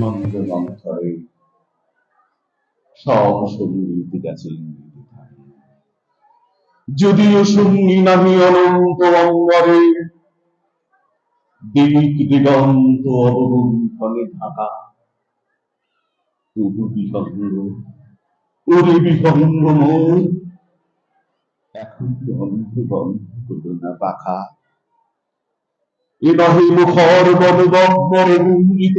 মন্দ মন্থরে সব সংগীত গেছে যদিও শুনি নাহি অনন্ত অঙ্গরে দিক দিগন্ত অবগুণ্ঠনে ঢাকা তবু বিহঙ্গ ওরে বিহঙ্গ মোর, এখন বন্ধ বন্ধ করো না পাখা। এ নহে মুখর বনবম্বরে মুঞ্জিত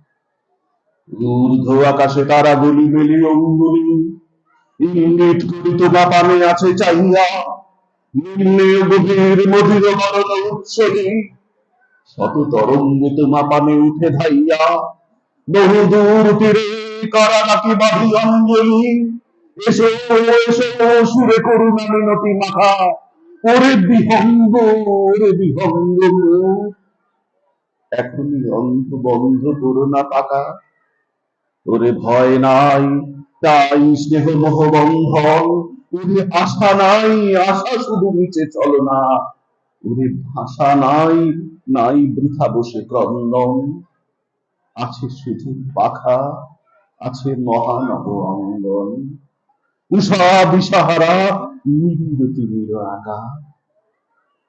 ঊর্ধ্ব আকাশে তারা গুলি মেলি অঙ্গুলি ইঙ্গিত বাপানে আছে চাইয়া নিম্নে গভীর মধুর মরণ শত তরঙ্গিত মাপানে উঠে ধাইয়া। বহু দূর তীরে কারা নাকি অঞ্জলি। সুরে করুণা মিনতি মাখা। ওরে বিহঙ্গ ওরে বিহঙ্গ। এখনই অন্ধ বন্ধ করো না পাকা ওরে ভয় নাই, তাই স্নেহ মোহ বন্ধন ওরে আশা নাই, আশা শুধু নিচে চলো না। ওরে ভাষা নাই নাই বৃথা বসে ক্রন্দন। আছে শুধু পাখা, আছে মহানব অঙ্গন। উষা বিষাহারা, নিবিড় তিমির আকা।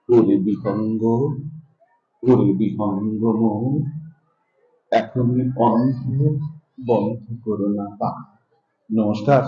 ওরে বিহঙ্গ ওরে বিহঙ্গ মোর এখনই অন্ধ বন্ধ করো না পাখা নমস্কার।